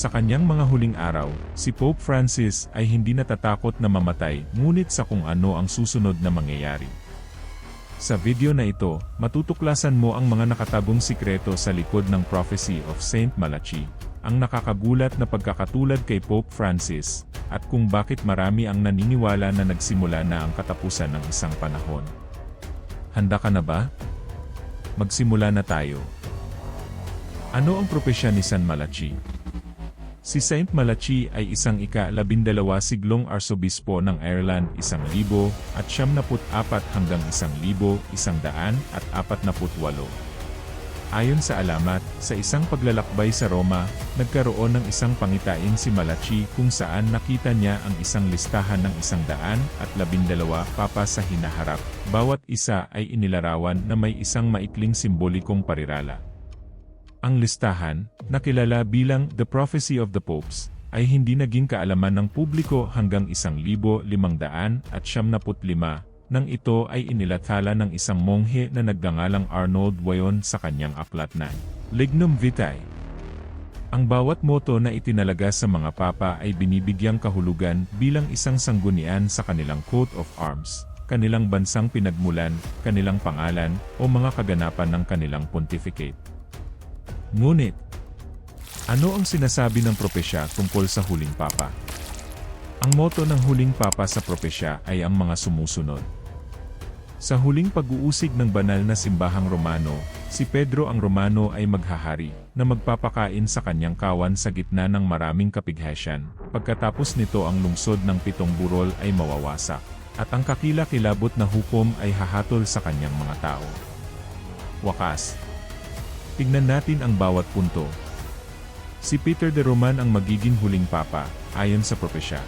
Sa kanyang mga huling araw, si Pope Francis ay hindi natatakot na mamatay ngunit sa kung ano ang susunod na mangyayari. Sa video na ito, matutuklasan mo ang mga nakatagong sikreto sa likod ng Prophecy of Saint Malachi, ang nakakagulat na pagkakatulad kay Pope Francis, at kung bakit marami ang naniniwala na nagsimula na ang katapusan ng isang panahon. Handa ka na ba? Magsimula na tayo. Ano ang propesya ni San Malachi? Si Saint Malachi ay isang ika-labindalawa siglong arsobispo ng Ireland isang libo at siyam naput apat hanggang isang libo, isang daan at apat naput walo. Ayon sa alamat, sa isang paglalakbay sa Roma, nagkaroon ng isang pangitain si Malachi kung saan nakita niya ang isang listahan ng isang daan at labindalawa papa sa hinaharap. Bawat isa ay inilarawan na may isang maikling simbolikong parirala. Ang listahan, nakilala bilang The Prophecy of the Popes, ay hindi naging kaalaman ng publiko hanggang 1,500 at 75 nang ito ay inilathala ng isang monghe na nagngangalang Arnold Wayon sa kanyang aklat na Lignum Vitae. Ang bawat moto na itinalaga sa mga papa ay binibigyang kahulugan bilang isang sanggunian sa kanilang coat of arms, kanilang bansang pinagmulan, kanilang pangalan, o mga kaganapan ng kanilang pontificate. Ngunit, ano ang sinasabi ng propesya tungkol sa huling papa? Ang moto ng huling papa sa propesya ay ang mga sumusunod. Sa huling pag-uusig ng banal na simbahang Romano, si Pedro ang Romano ay maghahari, na magpapakain sa kanyang kawan sa gitna ng maraming kapighasyan. Pagkatapos nito ang lungsod ng pitong burol ay mawawasak, at ang kakila-kilabot na hukom ay hahatol sa kanyang mga tao. Wakas, Tingnan natin ang bawat punto. Si Peter de Roman ang magiging huling papa, ayon sa propesya.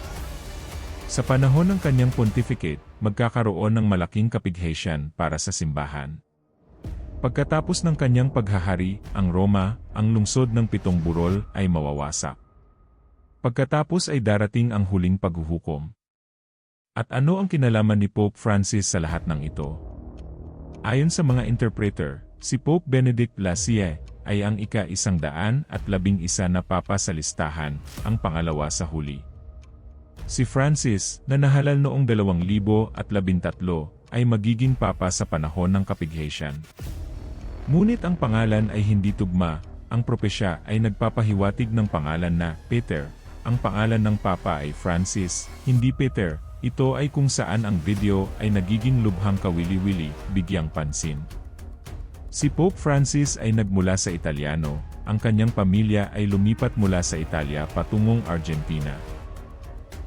Sa panahon ng kanyang pontificate, magkakaroon ng malaking kapighasyan para sa simbahan. Pagkatapos ng kanyang paghahari, ang Roma, ang lungsod ng pitong burol, ay mawawasak. Pagkatapos ay darating ang huling paghuhukom. At ano ang kinalaman ni Pope Francis sa lahat ng ito? Ayon sa mga interpreter, Si Pope Benedict Lasie ay ang ika-isang daan at labing isa na papa sa listahan, ang pangalawa sa huli. Si Francis, na nahalal noong 2013, ay magiging papa sa panahon ng kapighasyan. Ngunit ang pangalan ay hindi tugma, ang propesya ay nagpapahiwatig ng pangalan na Peter. Ang pangalan ng papa ay Francis, hindi Peter. Ito ay kung saan ang video ay nagiging lubhang kawili-wili, bigyang pansin. Si Pope Francis ay nagmula sa Italiano, ang kanyang pamilya ay lumipat mula sa Italia patungong Argentina.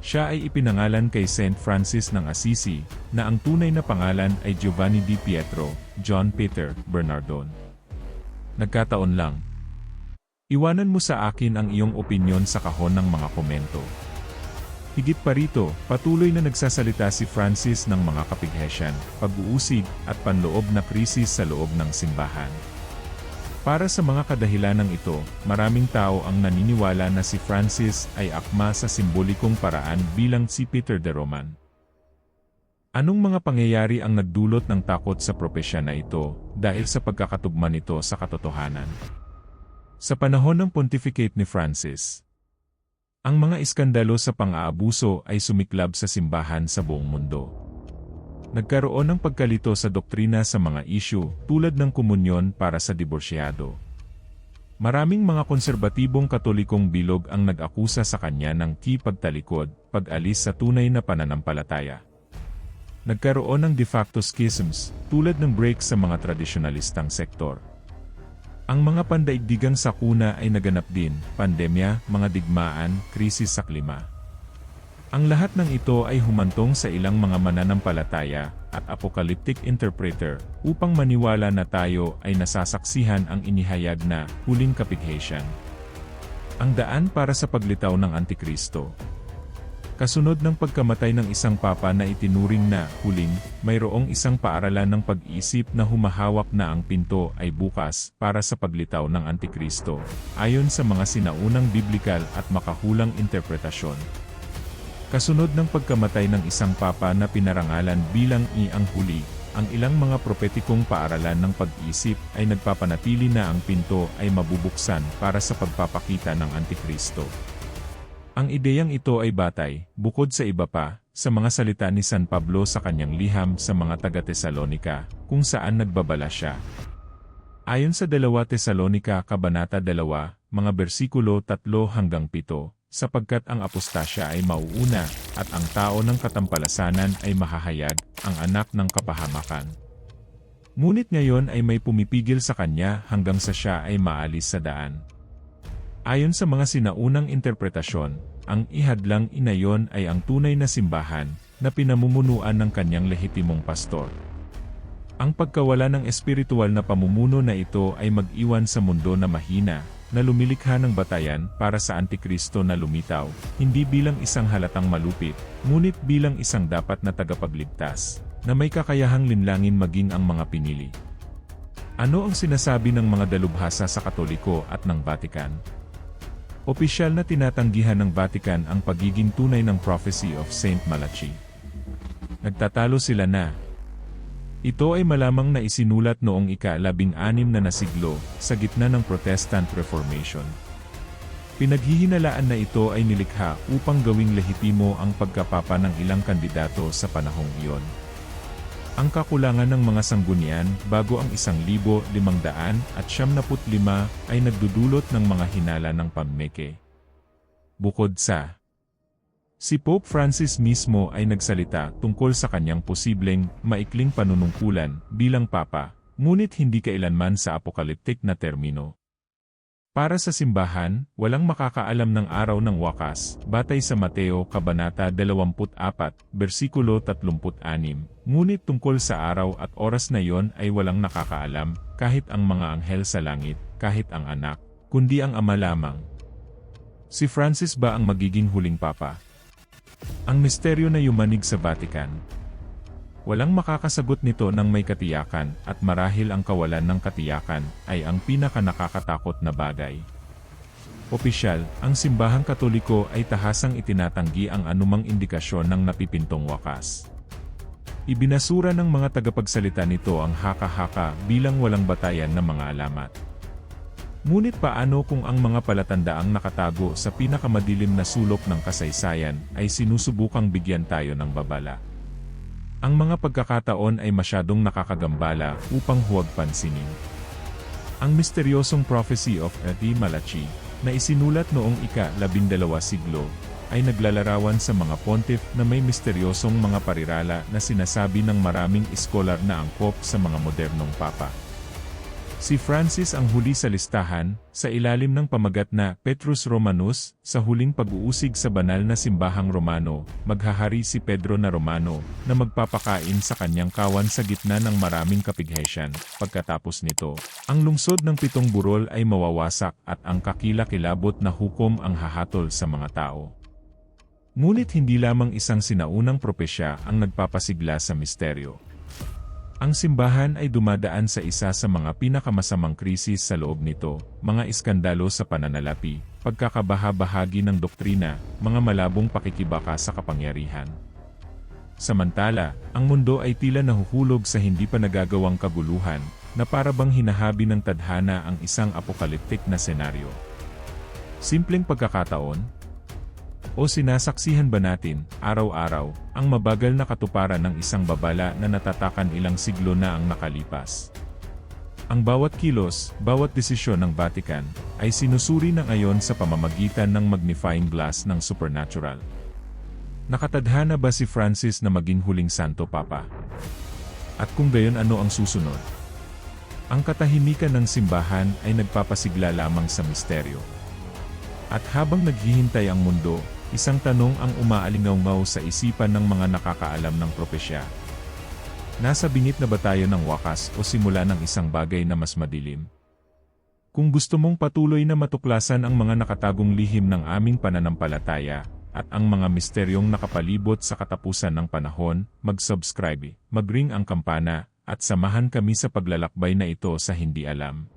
Siya ay ipinangalan kay Saint Francis ng Assisi, na ang tunay na pangalan ay Giovanni di Pietro, John Peter, Bernardon. Nagkataon lang. Iwanan mo sa akin ang iyong opinyon sa kahon ng mga komento. Higit pa rito, patuloy na nagsasalita si Francis ng mga kapighasyan, pag-uusig, at panloob na krisis sa loob ng simbahan. Para sa mga kadahilanang ito, maraming tao ang naniniwala na si Francis ay akma sa simbolikong paraan bilang si Peter de Roman. Anong mga pangyayari ang nagdulot ng takot sa propesya na ito dahil sa pagkakatugma nito sa katotohanan? Sa panahon ng pontificate ni Francis, ang mga iskandalo sa pang-aabuso ay sumiklab sa simbahan sa buong mundo. Nagkaroon ng pagkalito sa doktrina sa mga isyu tulad ng komunyon para sa diborsyado. Maraming mga konserbatibong katolikong bilog ang nag-akusa sa kanya ng kipagtalikod, pag-alis sa tunay na pananampalataya. Nagkaroon ng de facto schisms, tulad ng break sa mga tradisyonalistang sektor. Ang mga pandaigdigang sakuna ay naganap din, pandemya, mga digmaan, krisis sa klima. Ang lahat ng ito ay humantong sa ilang mga mananampalataya at apocalyptic interpreter upang maniwala na tayo ay nasasaksihan ang inihayag na huling kapighasyan. Ang daan para sa paglitaw ng Antikristo. Kasunod ng pagkamatay ng isang papa na itinuring na huling, mayroong isang paaralan ng pag-isip na humahawak na ang pinto ay bukas para sa paglitaw ng Antikristo, ayon sa mga sinaunang biblikal at makahulang interpretasyon. Kasunod ng pagkamatay ng isang papa na pinarangalan bilang i ang huli, ang ilang mga propetikong paaralan ng pag-isip ay nagpapanatili na ang pinto ay mabubuksan para sa pagpapakita ng Antikristo. Ang ideyang ito ay batay, bukod sa iba pa, sa mga salita ni San Pablo sa kanyang liham sa mga taga-Tesalonika, kung saan nagbabala siya. Ayon sa 2 Tesalonika Kabanata 2, mga bersikulo 3 hanggang 7, sapagkat ang apostasya ay mauuna, at ang tao ng katampalasanan ay mahahayag, ang anak ng kapahamakan. Ngunit ngayon ay may pumipigil sa kanya hanggang sa siya ay maalis sa daan. Ayon sa mga sinaunang interpretasyon, ang ihadlang inayon ay ang tunay na simbahan, na pinamumunuan ng kanyang lehitimong pastor. Ang pagkawala ng espiritual na pamumuno na ito ay mag-iwan sa mundo na mahina, na lumilikha ng batayan para sa Antikristo na lumitaw, hindi bilang isang halatang malupit, ngunit bilang isang dapat na tagapagligtas, na may kakayahang linlangin maging ang mga pinili. Ano ang sinasabi ng mga dalubhasa sa Katoliko at ng Vatican? Opisyal na tinatanggihan ng Vatican ang pagiging tunay ng prophecy of Saint Malachi. Nagtatalo sila na, ito ay malamang na isinulat noong ika-labing-anim na nasiglo, sa gitna ng Protestant Reformation. Pinaghihinalaan na ito ay nilikha upang gawing lehitimo ang pagkapapa ng ilang kandidato sa panahong iyon. Ang kakulangan ng mga sanggunian bago ang isang libo limang daan at siyam naput lima ay nagdudulot ng mga hinala ng pameke. Bukod sa Si Pope Francis mismo ay nagsalita tungkol sa kanyang posibleng maikling panunungkulan bilang papa, ngunit hindi kailanman sa apokaliptik na termino. Para sa simbahan, walang makakaalam ng araw ng wakas, batay sa Mateo Kabanata 24, versikulo 36, ngunit tungkol sa araw at oras na yon ay walang nakakaalam, kahit ang mga anghel sa langit, kahit ang anak, kundi ang ama lamang. Si Francis ba ang magiging huling papa? Ang misteryo na yumanig sa Vatican. Walang makakasagot nito ng may katiyakan at marahil ang kawalan ng katiyakan ay ang pinaka nakakatakot na bagay. Opisyal, ang simbahang katoliko ay tahasang itinatanggi ang anumang indikasyon ng napipintong wakas. Ibinasura ng mga tagapagsalita nito ang haka-haka bilang walang batayan ng mga alamat. Ngunit paano kung ang mga palatandaang nakatago sa pinakamadilim na sulok ng kasaysayan ay sinusubukang bigyan tayo ng babala? Ang mga pagkakataon ay masyadong nakakagambala upang huwag pansinin. Ang misteryosong prophecy of Adi Malachi, na isinulat noong ika-labindalawa siglo, ay naglalarawan sa mga pontiff na may misteryosong mga parirala na sinasabi ng maraming iskolar na angkop sa mga modernong papa. Si Francis ang huli sa listahan, sa ilalim ng pamagat na Petrus Romanus, sa huling pag-uusig sa banal na simbahang Romano, maghahari si Pedro na Romano, na magpapakain sa kanyang kawan sa gitna ng maraming kapighesyan. Pagkatapos nito, ang lungsod ng pitong burol ay mawawasak at ang kakilakilabot na hukom ang hahatol sa mga tao. Ngunit hindi lamang isang sinaunang propesya ang nagpapasigla sa misteryo. Ang simbahan ay dumadaan sa isa sa mga pinakamasamang krisis sa loob nito, mga iskandalo sa pananalapi, pagkakabaha-bahagi ng doktrina, mga malabong pakikibaka sa kapangyarihan. Samantala, ang mundo ay tila nahuhulog sa hindi pa nagagawang kaguluhan, na parabang hinahabi ng tadhana ang isang apokaliptik na senaryo. Simpleng pagkakataon, o sinasaksihan ba natin, araw-araw, ang mabagal na katuparan ng isang babala na natatakan ilang siglo na ang nakalipas? Ang bawat kilos, bawat desisyon ng Vatican, ay sinusuri na ngayon sa pamamagitan ng magnifying glass ng supernatural. Nakatadhana ba si Francis na maging huling Santo Papa? At kung gayon ano ang susunod? Ang katahimikan ng simbahan ay nagpapasigla lamang sa misteryo. At habang naghihintay ang mundo, Isang tanong ang umaalingaw sa isipan ng mga nakakaalam ng propesya. Nasa bingit na ba tayo ng wakas o simula ng isang bagay na mas madilim? Kung gusto mong patuloy na matuklasan ang mga nakatagong lihim ng aming pananampalataya, at ang mga misteryong nakapalibot sa katapusan ng panahon, mag-subscribe, mag-ring ang kampana, at samahan kami sa paglalakbay na ito sa hindi alam.